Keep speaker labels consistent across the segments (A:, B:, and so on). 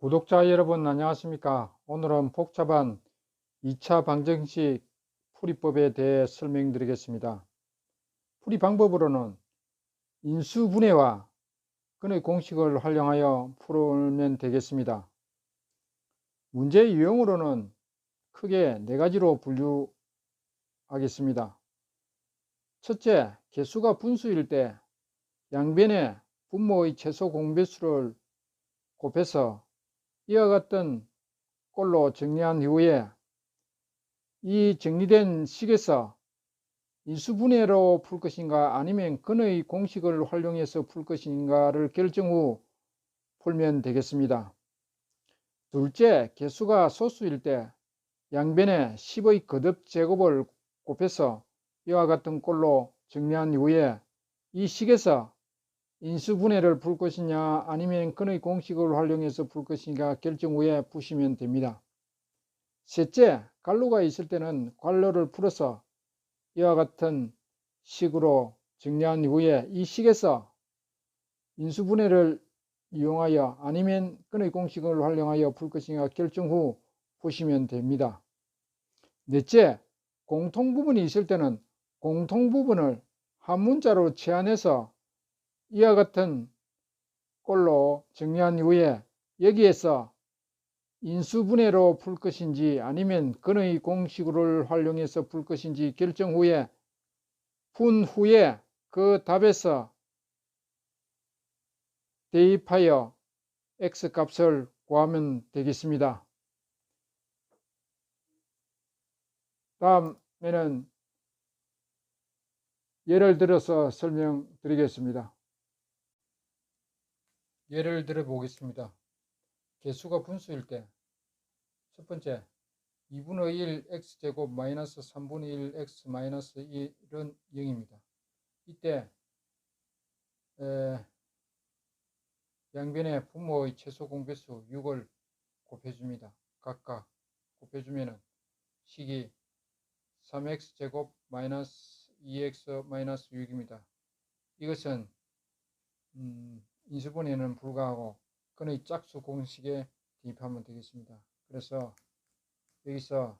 A: 구독자 여러분 안녕하십니까? 오늘은 복잡한 2차 방정식 풀이법에 대해 설명드리겠습니다. 풀이 방법으로는 인수분해와 근의 공식을 활용하여 풀면 되겠습니다. 문제 유형으로는 크게 네 가지로 분류하겠습니다. 첫째 개수가 분수일 때 양변에 분모의 최소 공배수를 곱해서 이와 같은 꼴로 정리한 이후에 이 정리된 식에서 인수분해로 풀 것인가 아니면 근의 공식을 활용해서 풀 것인가를 결정 후 풀면 되겠습니다. 둘째, 개수가 소수일 때 양변에 10의 거듭 제곱을 곱해서 이와 같은 꼴로 정리한 이후에 이 식에서 인수분해를 풀 것이냐 아니면 근의 공식을 활용해서 풀 것인가 결정 후에 푸시면 됩니다. 셋째, 관로가 있을 때는 관로를 풀어서 이와 같은 식으로 정리한 이후에 이 식에서 인수분해를 이용하여 아니면 근의 공식을 활용하여 풀 것인가 결정 후 푸시면 됩니다. 넷째, 공통 부분이 있을 때는 공통 부분을 한 문자로 제한해서 이와 같은 꼴로 정리한 이후에 여기에서 인수분해로 풀 것인지 아니면 근의 공식을 활용해서 풀 것인지 결정 후에 푼 후에 그 답에서 대입하여 x 값을 구하면 되겠습니다. 다음에는 예를 들어서 설명드리겠습니다. 예를 들어 보겠습니다. 개수가 분수일 때 첫 번째 2분의 1 x제곱 마이너스 3분의 1 x 마이너스 1은 0입니다. 이때 에, 양변의 분모의 최소 공배수 6을 곱해줍니다. 각각 곱해주면 식이 3x제곱 마이너스 2x 마이너스 6입니다. 이것은 음, 인수분해는 불가하고 근의 짝수 공식에 대입하면 되겠습니다. 그래서 여기서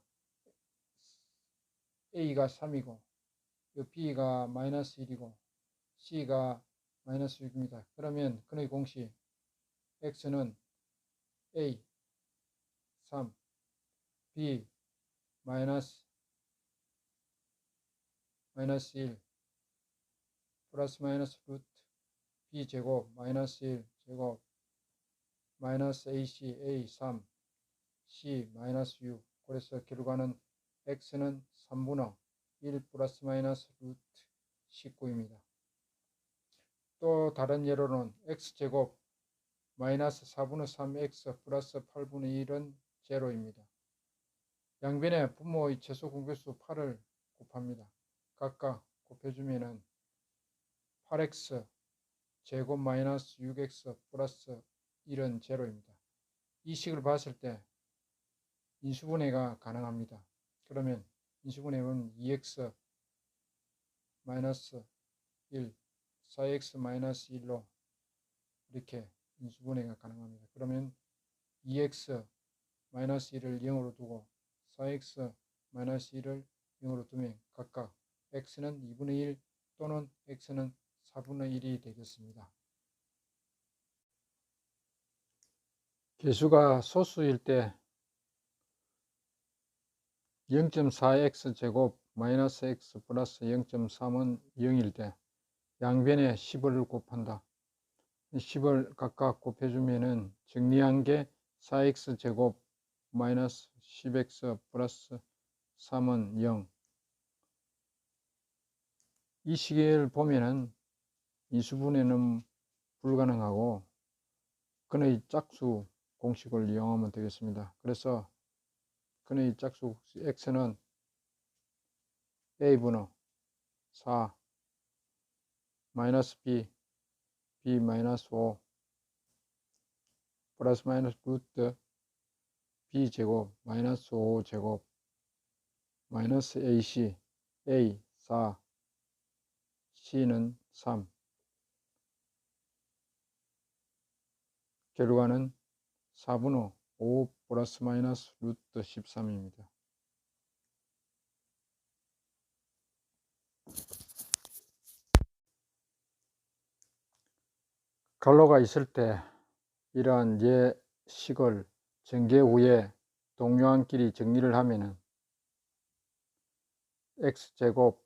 A: A가 3이고 B가 마이너스 1이고 C가 마이너스 6입니다. 그러면 근의 공식 X는 A 3 B 마이너스 마이너스 1 플러스 마이너스 루트 b제곱 마이너스 1 제곱 마이너스 ac a 3 c 마이너스 6 그래서 결과는 x는 3분의 1 플러스 마이너스 루트 19입니다. 또 다른 예로는 x제곱 마이너스 4분의 3x 플러스 8분의 1은 제로입니다. 양변의 분모의 최소 공배수 8을 곱합니다. 각각 곱해주면은 8x 제곱 마이너스 6x 플러스 1은 제로입니다. 이 식을 봤을 때 인수분해가 가능합니다. 그러면 인수분해는 2x 마이너스 1, 4x 마이너스 1로 이렇게 인수분해가 가능합니다. 그러면 2x 마이너스 1을 0으로 두고 4x 마이너스 1을 0으로 두면 각각 x는 2분의 1 또는 x는 4분의 1이 되겠습니다. 개수가 소수일 때 0.4x 제곱 마이너스 x 플러스 0.3은 0일 때 양변에 10을 곱한다. 10을 각각 곱해주면은 정리한 게 4x 제곱 마이너스 10x 플러스 3은 0. 이 시계를 보면은 인수분해는 불가능하고 근의 짝수 공식을 이용하면 되겠습니다. 그래서 근의 짝수 x는 a분의 4 마이너스 b b 마이너스 5 플러스 마이너스 루트 b 제곱 마이너스 5 제곱 마이너스 ac a 4 c는 3 결과는 4분의 5 플러스 마이너스 루트 13입니다. 갈로가 있을 때 이러한 예식을 전개 후에 동료한끼리 정리를 하면은 x제곱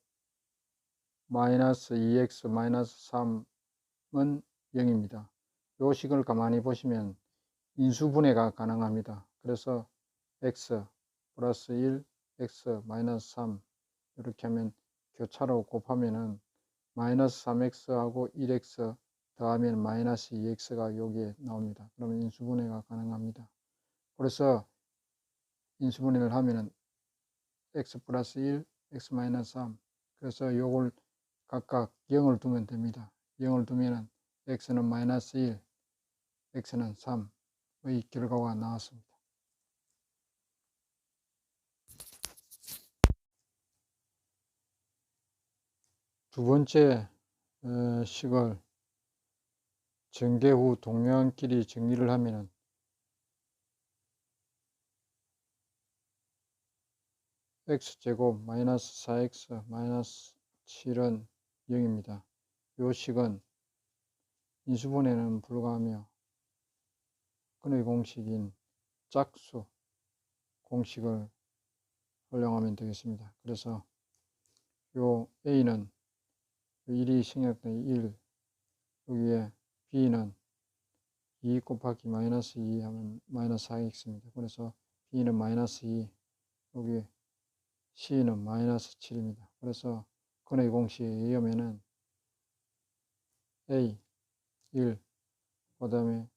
A: 마이너스 2x 마이너스 3은 0입니다. 요 식을 가만히 보시면 인수분해가 가능합니다. 그래서 x 플러스 1, x 마이너스 3 이렇게 하면 교차로 곱하면은 마이너스 3x하고 1x 더하면 마이너스 2x가 여기에 나옵니다. 그러면 인수분해가 가능합니다. 그래서 인수분해를 하면은 x 플러스 1, x 마이너스 3 그래서 요걸 각각 0을 두면 됩니다. 0을 두면은 x는 마이너스 1, x는 3의 결과가 나왔습니다. 두 번째 어, 식을 전개 후 동료한끼리 정리를 하면은 x제곱 마이너스 4x 마이너스 7은 0입니다. 요 식은 인수분해는 불가하며 근의 공식인 짝수 공식을 활용하면 되겠습니다. 그래서 요 a는 1이 생략된 1 여기에 b는 2 곱하기 마이너스 2 하면 마이너스 4x입니다. 그래서 b는 마이너스 2 여기 c는 마이너스 7입니다. 그래서 근의 공식에 의하면은 a 1 그 다음에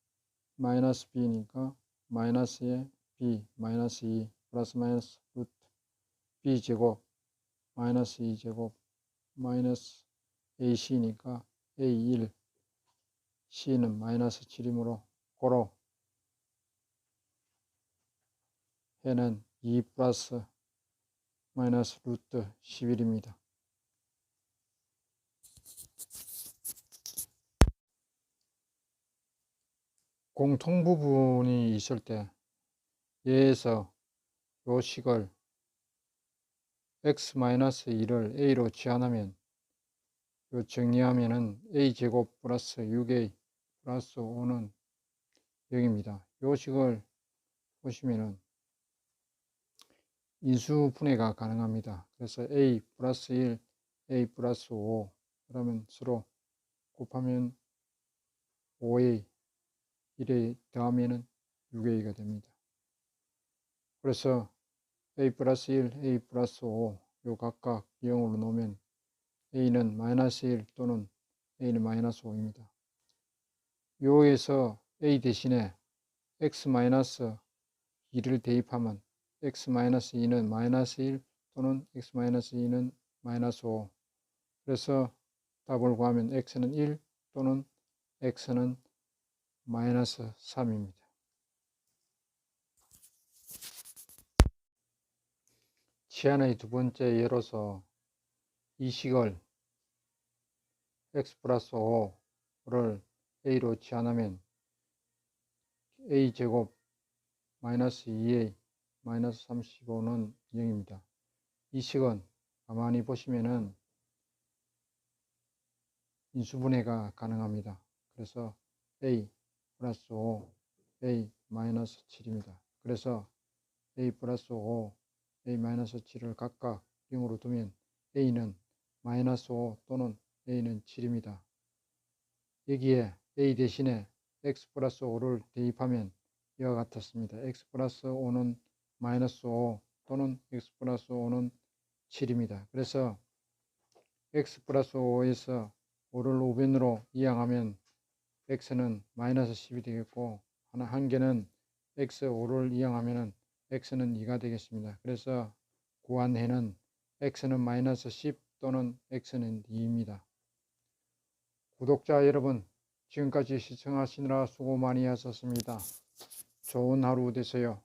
A: 마이너스 b니까 마이너스에 b 마이너스 2 플러스 마이너스 루트 b 제곱 마이너스 2 제곱 마이너스 ac니까 a1 c는 마이너스 7이므로 고로 해는 2 플러스 마이너스 루트 11입니다. 공통 부분이 있을 때 얘에서 요 식을 x-1을 a로 치환하면 요 정리하면은 a제곱 플러스 6a 플러스 5는 0입니다. 요 식을 보시면은 인수분해가 가능합니다. 그래서 a 플러스 1, a 플러스 5 그러면 서로 곱하면 5a 1에 더하면은 6a가 됩니다. 그래서 a 플러스 1, a 플러스 5, 요 각각 0으로 놓으면 a는 마이너스 1 또는 a는 마이너스 5입니다. 요에서 a 대신에 x 마이너스 2를 대입하면 x 마이너스 2는 마이너스 1 또는 x 마이너스 2는 마이너스 5 그래서 답을 구하면 x는 1 또는 x는 마이너스 3입니다. 치안의 두 번째 예로서 이 식을 x 플러스 5를 a로 치환하면 a 제곱 마이너스 2a 마이너스 35는 0입니다. 이 식은 가만히 보시면은 인수분해가 가능합니다. 그래서 a 플러스 5, a 마이너스 7입니다. 그래서 a 플러스 5, a 마이너스 7을 각각 0으로 두면 a는 마이너스 5 또는 a는 7입니다. 여기에 a 대신에 x 플러스 5를 대입하면 이와 같았습니다. x 플러스 5는 마이너스 5 또는 x 플러스 5는 7입니다. 그래서 x 플러스 5에서 5를 5변으로 이항하면 x는 마이너스 10이 되겠고 하나 한 개는 x 5를 이항하면 x는 2가 되겠습니다. 그래서 구한 해는 x는 마이너스 10 또는 x는 2입니다. 구독자 여러분 지금까지 시청하시느라 수고 많이 하셨습니다. 좋은 하루 되세요.